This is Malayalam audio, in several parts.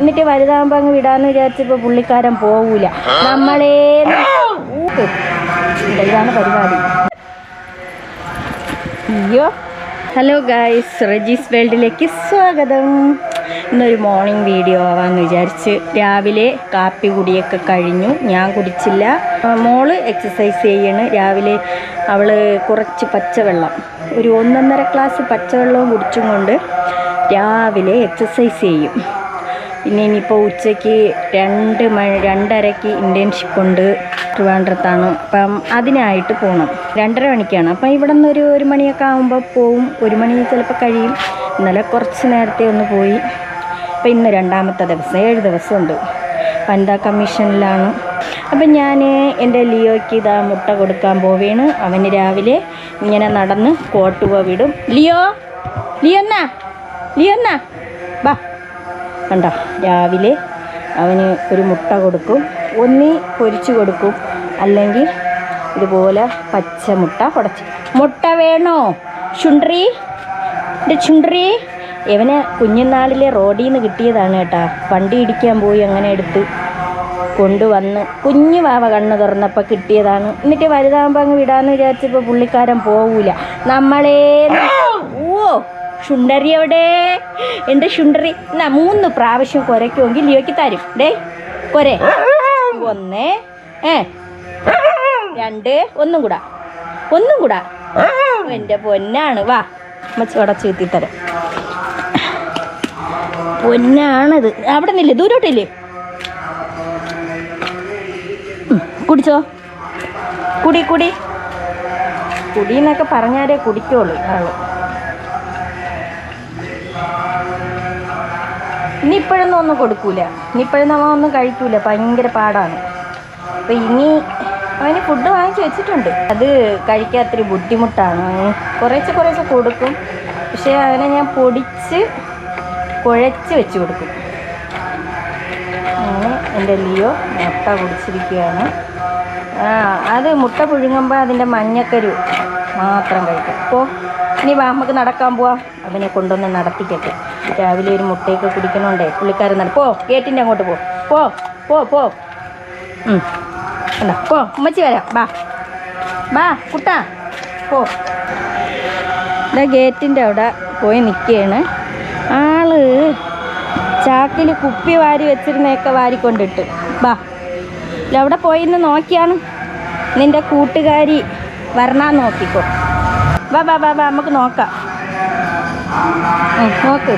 എന്നിട്ട് വലുതാകുമ്പോ അങ്ങ് വിടാന്ന് വിചാരിച്ചപ്പോ പുള്ളിക്കാരൻ പോവൂല. നമ്മളേ. ഇതാണ് പരിപാടി. അയ്യോ. ഹലോ ഗായ്സ് റജീസ് വേൾഡിലേക്ക് സ്വാഗതം. ഇന്നൊരു മോർണിംഗ് വീഡിയോ ആവാമെന്ന് വിചാരിച്ച് രാവിലെ കാപ്പി കുടിയൊക്കെ കഴിഞ്ഞു. ഞാൻ കുടിച്ചില്ല. മോൾ എക്സസൈസ് ചെയ്യണ്. രാവിലെ അവൾ കുറച്ച് പച്ചവെള്ളം. ഒരു ഒന്നൊന്നര ഗ്ലാസ് പച്ചവെള്ളവും കുടിച്ചും കൊണ്ട് രാവിലെ എക്സസൈസ് ചെയ്യും. പിന്നെ ഇനിയിപ്പോൾ ഉച്ചയ്ക്ക് രണ്ട് മണി രണ്ടരയ്ക്ക് ഇന്റേൺഷിപ്പ് ഉണ്ട് ട്രിവാൻഡ്രത്താണ്. അപ്പം അതിനായിട്ട് പോകണം രണ്ടര മണിക്കാണ്. അപ്പം ഇവിടെ നിന്ന് ഒരു ഒരു മണിയൊക്കെ ആകുമ്പോൾ പോവും. ഒരു മണി ചിലപ്പോൾ കഴിയും. ഇന്നലെ കുറച്ച് നേരത്തെ ഒന്ന് പോയി. അപ്പം ഇന്ന് രണ്ടാമത്തെ ദിവസം ഏഴ് ദിവസമുണ്ട്. വനിതാ കമ്മീഷനിലാണ്. അപ്പം ഞാൻ എന്റെ ലിയോയ്ക്ക് ഇതാ മുട്ട കൊടുക്കാൻ പോവേണ്. അവന് രാവിലെ ഇങ്ങനെ നടന്ന് കോട്ടുക വിടും ലിയോ? ലിയോന്ന? ലിയോന്ന? ലിയോ ബാ കണ്ട? രാവിലെ അവന് ഒരു മുട്ട കൊടുക്കും. ഒന്നി പൊരിച്ചു കൊടുക്കും. അല്ലെങ്കിൽ ഇതുപോലെ പച്ച മുട്ട ഉടച്ച് മുട്ട വേണോ? ചുണ്ടറി എന്റെ ചുണ്ടറി ഇവന് കുഞ്ഞുനാളിലെ റോഡിൽ നിന്ന് കിട്ടിയതാണ് കേട്ടാ. വണ്ടി ഇടിക്കാൻ പോയി അങ്ങനെ എടുത്ത് കൊണ്ടുവന്ന് കുഞ്ഞു വാവ കണ്ണ് തുറന്നപ്പോൾ കിട്ടിയതാണ്. എന്നിട്ട് വലുതാകുമ്പോൾ അങ്ങ് വിടാമെന്ന് വിചാരിച്ചപ്പോൾ പുള്ളിക്കാരൻ പോവൂല. നമ്മളേ ഓ ഷുണ്ടറി എവിടെ? എന്റെ ഷുണ്ടറി എന്നാ മൂന്ന് പ്രാവശ്യം കുരയ്ക്കുമെങ്കിൽ ലിയോയ്ക്ക് തരും. ഡേ കൊരെ. ഒന്ന് ഏ. രണ്ട് ഒന്നും കൂടാ. ഒന്നും കൂടാ. എന്റെ പൊന്നാണ്. വാ അമ്മച്ചി ചീത്തി തരാം. പൊന്നാണത്. അവിടെ നിന്നില്ലേ ദൂരോട്ടില്ലേ? കുടിച്ചോ? കുടി കുടി. കുടി എന്നൊക്കെ പറഞ്ഞാലേ കുടിക്കുള്ളൂ ആൾ. ഇനി ഇപ്പോഴൊന്നും ഒന്നും കൊടുക്കൂല. ഇനി ഇപ്പോഴും നമ്മൾ ഒന്നും കഴിക്കൂല. ഭയങ്കര പാടാണ്. അപ്പോൾ ഇനി അവന് ഫുഡ് വാങ്ങിച്ച് വെച്ചിട്ടുണ്ട്. അത് കഴിക്കാൻ അത്ര ബുദ്ധിമുട്ടാണ്. കുറേശ്ശെ കുറേശ്ശെ കൊടുക്കും. പക്ഷേ അവനെ ഞാൻ പൊടിച്ച് കുഴച്ച് വെച്ച് കൊടുക്കും. അങ്ങനെ എന്റെ ലിയോ മുട്ട കുടിച്ചിരിക്കുകയാണ് ആ അത് മുട്ട പുഴുങ്ങുമ്പോൾ അതിന്റെ മഞ്ഞക്കരു മാത്രം കഴിക്കും. അപ്പോൾ ഇനി വാ നമുക്ക് നടക്കാൻ പോവാ. അവനെ കൊണ്ടുവന്ന് നടത്തിക്കട്ടെ രാവിലെ ഒരു മുട്ടയൊക്കെ കുടിക്കണോണ്ടേ പുള്ളിക്കാരൻ നട. പോ ഗേറ്റിന്റെ അങ്ങോട്ട് പോ. പോ പോ പോ. എന്നാ പോ ഉമ്മച്ചി വരാം. ബാ ബാ കുട്ടാ. പോ. ഇതാ ഗേറ്റിന്റെ അവിടെ പോയി നിൽക്കുകയാണ് ആൾ ചാക്കിൽ കുപ്പി വാരി വെച്ചിരുന്നേക്കെ വാരിക്കൊണ്ടിട്ട്. ബാ അവിടെ പോയിന്ന് നോക്കിയാണ്. നിന്റെ കൂട്ടുകാരി വരണാന്ന് നോക്കിക്കോ. വാ വാ വാ വാ നമുക്ക് നോക്കാം. നോക്ക്.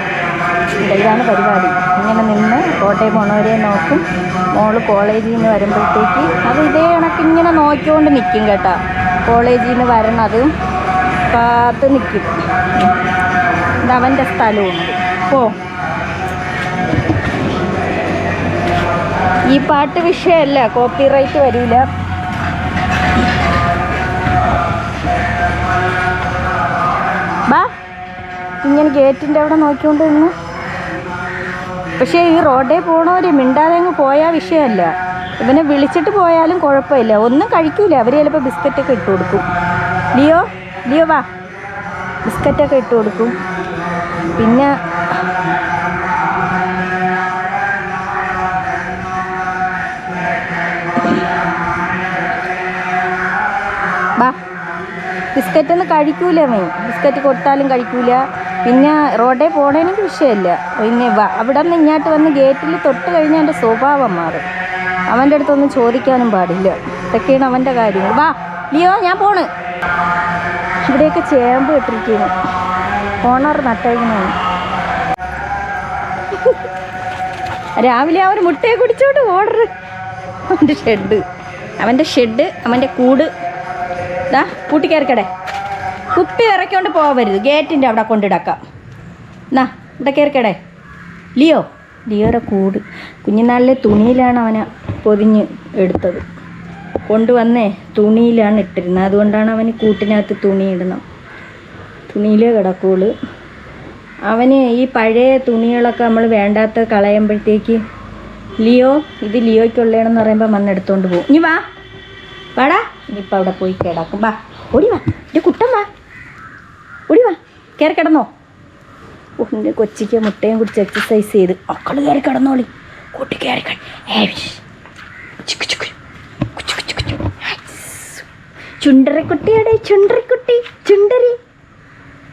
ഇതാണ് പരിപാടി. ഇങ്ങനെ നിന്ന് കോട്ടയം പോണവരെ നോക്കും. മോൾ കോളേജിൽ നിന്ന് വരുമ്പോഴത്തേക്ക് അത് ഇതേ കണക്ക് ഇങ്ങനെ നോക്കിക്കൊണ്ട് നിൽക്കും കേട്ടോ. കോളേജിൽ നിന്ന് വരണത് കാത്ത് നിൽക്കും ഇത് അവന്റെ സ്ഥലമുണ്ട് ഓ ഈ പാട്ട് വിഷയമല്ല കോപ്പിറൈറ്റ് വരില്ല. ഇങ്ങനെ ഗേറ്റിന്റെ അവിടെ നോക്കിക്കൊണ്ട് നിന്ന്. പക്ഷേ ഈ റോഡിൽ പോണവർ മിണ്ടാതെ അങ്ങ് പോയാൽ വിഷയമല്ല. ഇവനെ വിളിച്ചിട്ട് പോയാലും കുഴപ്പമില്ല. ഒന്നും കഴിക്കൂല. അവർ ചിലപ്പോൾ ബിസ്ക്കറ്റൊക്കെ ഇട്ട് കൊടുക്കും. ലിയോ ലിയോ വാ. ബിസ്ക്കറ്റൊക്കെ ഇട്ട് കൊടുക്കും. പിന്നെ ബിസ്ക്കറ്റൊന്നും കഴിക്കൂല അവൻ. ബിസ്ക്കറ്റ് കൊടുത്താലും കഴിക്കൂല. പിന്നെ റോഡേ പോണേനെങ്കിൽ വിഷയമില്ല. പിന്നെ അവിടെ നിന്ന് ഇങ്ങോട്ട് വന്ന് ഗേറ്റിൽ തൊട്ട് കഴിഞ്ഞാൽ എന്റെ സ്വഭാവം മാറും. അവന്റെ അടുത്തൊന്നും ചോദിക്കാനും പാടില്ല. ഇതൊക്കെയാണ് അവന്റെ കാര്യങ്ങൾ. വാ ലിയോ ഞാൻ പോണ്. ഇവിടെയൊക്കെ ചേമ്പ് ഇട്ടിരിക്കുന്നു. ഓണർ നട്ടേക്കുന്നതാണ്. രാവിലെ ഒരു മുട്ടയെ കുടിച്ചോണ്ട് ഓർഡർ അവന്റെ ഷെഡ്. അവന്റെ ഷെഡ് അവന്റെ കൂട്. ഇതാ കൂട്ടിക്കയറിക്കടെ കുപ്പി ഇറക്കിക്കൊണ്ട് പോവരുത്. ഗേറ്റിന്റെ അവിടെ കൊണ്ടിടക്കാം എന്നാ ഇവിടെ കയറിക്കടെ ലിയോ? ലിയോടെ കൂട്. കുഞ്ഞിനാളിലെ തുണിയിലാണ് അവനെ പൊതിഞ്ഞ് എടുത്തത്. കൊണ്ടുവന്നേ തുണിയിലാണ് ഇട്ടിരുന്നത്. അതുകൊണ്ടാണ് അവന് കൂട്ടിനകത്ത് തുണി ഇടണം. തുണിയിലേ കിടക്കുള്ളൂ. അവന് ഈ പഴയ തുണികളൊക്കെ നമ്മൾ വേണ്ടാത്ത കളയുമ്പോഴത്തേക്ക് ലിയോ ഇത് ലിയോയ്ക്കുള്ളതാണെന്ന് പറയുമ്പോൾ വന്നെടുത്തോണ്ട് പോകും. ഇനി വാ. വാടാ. ഇനിയിപ്പോൾ അവിടെ പോയി കിടക്കും. വാ. ഓടി വാ. എന്റെ കുട്ടം വാ. ഓടി വാ കയറി കിടന്നോ. ഒന്ന് കൊച്ചിക്ക് മുട്ടയും കുടിച്ച് എക്സസൈസ് ചെയ്ത്. മക്കൾ കയറി കിടന്നോളി. കൂട്ടി കയറി ചുണ്ടറിക്കുട്ടിയുടെ ചുണ്ടറിക്കുട്ടി ചുണ്ടരി.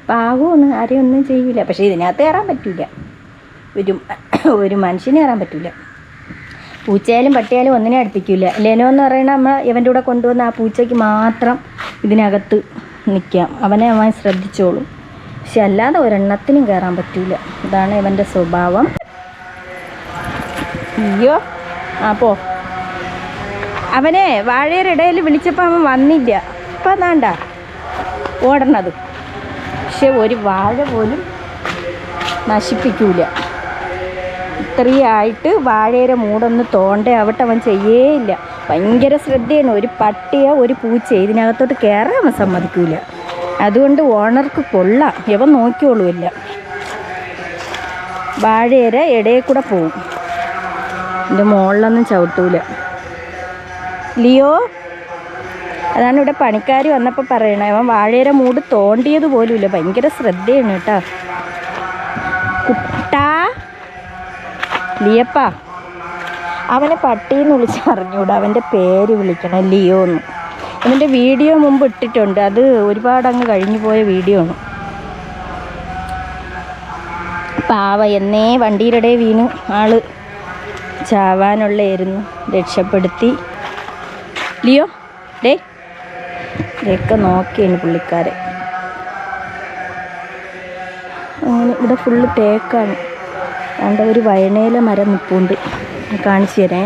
പാവമാണ് ആരെയും ഒന്നും ചെയ്യില്ല പക്ഷേ ഇതിനകത്ത് കയറാൻ പറ്റില്ല ഒരു ഒരു മനുഷ്യന് കയറാൻ പറ്റില്ല പൂച്ചയായാലും പട്ടിയാലും ഒന്നിനെ അടുപ്പിക്കില്ല ലെനോ എന്ന് പറയുന്ന നമ്മൾ ഇവന്റെ കൂടെ കൊണ്ടുവന്ന ആ പൂച്ചയ്ക്ക് മാത്രം ഇതിനകത്ത് നിൽക്കാം അവനെ അവൻ ശ്രദ്ധിച്ചോളും. പക്ഷെ അല്ലാതെ ഒരെണ്ണത്തിനും കയറാൻ പറ്റില്ല ഇതാണ് ഇവന്റെ സ്വഭാവം. അയ്യോ. പോ. അവനെ വാഴയുടെ ഇടയിൽ വിളിച്ചപ്പോൾ അവൻ വന്നില്ല. അപ്പം അതാണ്ട? ഓടണത്. പക്ഷെ ഒരു വാഴ പോലും നശിപ്പിക്കൂല. ഇത്രയായിട്ട് വാഴയുടെ മൂടൊന്ന് തോണ്ട ആവട്ടെ അവൻ ചെയ്യേയില്ല ഭയങ്കര ശ്രദ്ധയാണ്. ഒരു പട്ടിയ ഒരു പൂച്ച ഇതിനകത്തോട്ട് കയറാൻ അവൻ സമ്മതിക്കൂല. അതുകൊണ്ട് ഓണർക്ക് കൊള്ളാം. ഇവൻ നോക്കിയോളൂല്ല. വാഴയിര ഇടയിൽ കൂടെ പോവും. എന്റെ മുകളിലൊന്നും ചവിട്ടൂല. ലിയോ? അതാണ് ഇവിടെ പണിക്കാർ വന്നപ്പോൾ പറയണേ. അവൻ വാഴയിര മൂട് തോണ്ടിയത് പോലുമില്ല. ഭയങ്കര ശ്രദ്ധയാണ് കുട്ടാ. ലിയപ്പ അവനെ പട്ടിന്ന് വിളിച്ച് അറിഞ്ഞൂടാ അവന്റെ പേര് വിളിക്കണം ലിയോ എന്ന് അവന്റെ വീഡിയോ മുമ്പ് ഇട്ടിട്ടുണ്ട് അത് ഒരുപാട് അങ്ങ് കഴിഞ്ഞു പോയ വീഡിയോ ആണ്. പാവ എന്നേ വണ്ടിയുടെ വീണ് ആൾ ചാവാനുള്ളായിരുന്നു രക്ഷപ്പെടുത്തി. ലിയോ ഡേ ഇതൊക്കെ നോക്കിയാണ് പുള്ളിക്കാരെ അങ്ങനെ ഇവിടെ ഫുള്ള് തേക്കാണ്. കണ്ട ഒരു വയനയില മരം നിൽപ്പുണ്ട് കാണിച്ചു തരേ.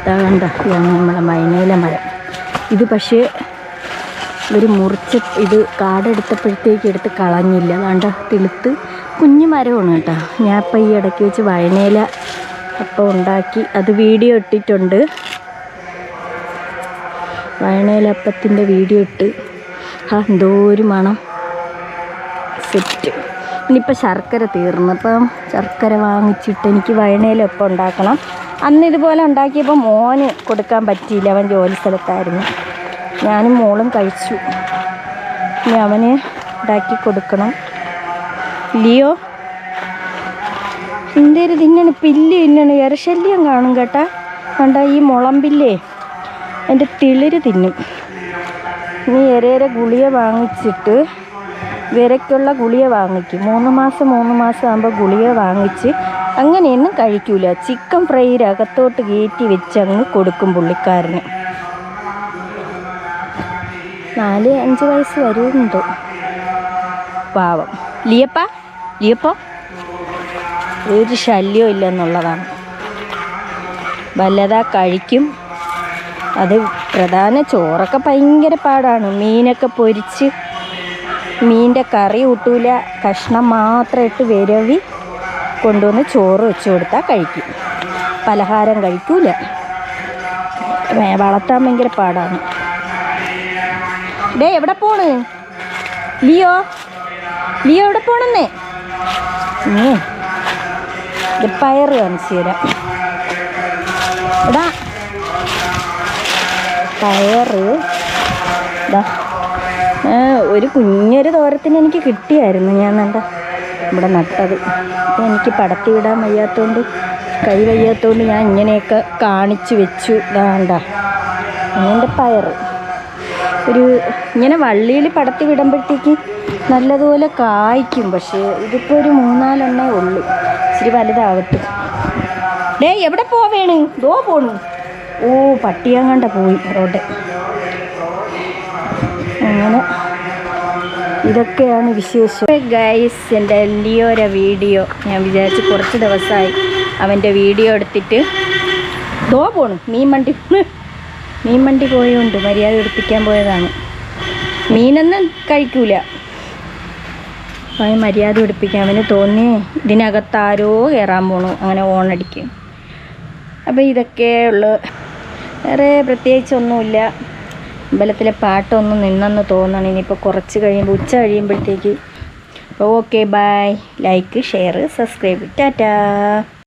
ഇതാ കണ്ട? നമ്മളെ വയനയില മരം. ഇത് പക്ഷേ ഒരു മുറിച്ച ഇത് കാടെടുത്തപ്പോഴത്തേക്ക് എടുത്ത് കളഞ്ഞില്ല. വേണ്ട തെളുത്ത് കുഞ്ഞു മരമാണ് കേട്ടോ. ഞാൻ ഇപ്പം ഈ ഇടയ്ക്ക് വെച്ച് വയനയില അപ്പം ഉണ്ടാക്കി അത് വീഡിയോ ഇട്ടിട്ടുണ്ട്. വയനേലപ്പത്തിന്റെ വീഡിയോ ഇട്ട്. ആ എന്തോ ഒരു മണം. ഇനിയിപ്പോൾ ശർക്കര തീർന്നു. അപ്പം ശർക്കര വാങ്ങിച്ചിട്ട് എനിക്ക് വഴണയിലൊപ്പം ഉണ്ടാക്കണം. അന്ന് ഇതുപോലെ ഉണ്ടാക്കിയപ്പോൾ മോന് കൊടുക്കാൻ പറ്റിയില്ല. അവൻ ജോലി സ്ഥലത്തായിരുന്നു. ഞാനും മോളും കഴിച്ചു. ഇനി അവന് ഉണ്ടാക്കി കൊടുക്കണം. ലിയോ? ഒരു തിന്നണ്? പില്ല് തിന്നണ്. ഇരശല്യം കാണും കേട്ടാ. കണ്ട ഈ മുളമ്പില്ലേ? എന്റെ തിളിര് തിന്നും. ഇനി ഇരേരെ ഗുളിക വാങ്ങിച്ചിട്ട് വിരയ്ക്കുള്ള ഗുളിക വാങ്ങിക്കും. മൂന്ന് മാസം മൂന്ന് മാസം ആകുമ്പോൾ ഗുളിക വാങ്ങിച്ച് അങ്ങനെയൊന്നും കഴിക്കൂല. ചിക്കൻ ഫ്രൈയിൽ അകത്തോട്ട് കയറ്റി വെച്ച് അങ്ങ് കൊടുക്കും പുള്ളിക്കാരന്. നാല് അഞ്ച് വയസ്സ് വരുന്നുണ്ടോ. പാവം. ലിയപ്പ ലിയപ്പോ? ഒരു ശല്യവും ഇല്ലെന്നുള്ളതാണ് വല്ലതാ കഴിക്കും. അത് പ്രധാന ചോറൊക്കെ ഭയങ്കര പാടാണ്. മീനൊക്കെ പൊരിച്ച് മീന്റെ കറി കൂട്ടൂല. കഷ്ണം മാത്രം ഇട്ട് വിരവി കൊണ്ടുവന്ന് ചോറ് വെച്ച് കൊടുത്താൽ കഴിക്കും. പലഹാരം കഴിക്കൂല. വളർത്താൻ ഭയങ്കര പാടാണ്. ഡേ എവിടെ പോണ്? ലിയോ? ലിയോ എവിടെ പോണെന്നേ? ഇത് പയറ് കാണിച്ചു എടാ. പയറ്. ഇതാ ഒരു കുഞ്ഞൊരു തോരത്തിന് എനിക്ക് കിട്ടിയായിരുന്നു. ഞാൻ നല്ല ഇവിടെ നട്ടത്. അപ്പം എനിക്ക് പടത്തി വിടാൻ വയ്യാത്തതുകൊണ്ട് കൈ വയ്യാത്തതുകൊണ്ട് ഞാൻ ഇങ്ങനെയൊക്കെ കാണിച്ചു വെച്ചു. വേണ്ട എന്റെ പയർ ഒരു ഇങ്ങനെ വള്ളിയിൽ പടത്തി വിടുമ്പോഴത്തേക്ക് നല്ലതുപോലെ കായ്ക്കും. പക്ഷേ ഇതിപ്പോൾ ഒരു മൂന്നാലെണ്ണേ ഉള്ളൂ. ഇച്ചിരി വലുതാവട്ടെ. ഡേ എവിടെ പോവേണ് ദോ പോണു. ഓ പട്ടിയാങ്ങാണ്ട പോയി റോഡ്. അങ്ങനെ ഇതൊക്കെയാണ് വിശേഷം. ഗൈസ് എന്റെ ലിയോയുടെ വീഡിയോ ഞാൻ വിചാരിച്ച് കുറച്ച് ദിവസമായി അവന്റെ വീഡിയോ എടുത്തിട്ട് ദോ പോണു. മീൻ വണ്ടി മീൻ മര്യാദ എടുപ്പിക്കാൻ പോയതാണ്. മീനൊന്നും കഴിക്കൂല. അവന് മര്യാദ എടുപ്പിക്കാൻ അവന് തോന്നി. ഇതിനകത്താരോ കയറാൻ പോണു. അങ്ങനെ ഓണടിക്കും അപ്പോൾ ഇതൊക്കെ ഉള്ളു. വേറെ പ്രത്യേകിച്ചൊന്നുമില്ല. അമ്പലത്തിലെ പാട്ടൊന്നും നിന്നെന്ന് തോന്നണം. ഇനിയിപ്പോൾ കുറച്ച് കഴിയുമ്പോൾ ഉച്ച കഴിയുമ്പോഴത്തേക്ക്. Okay bye. Like share subscribe. Tata.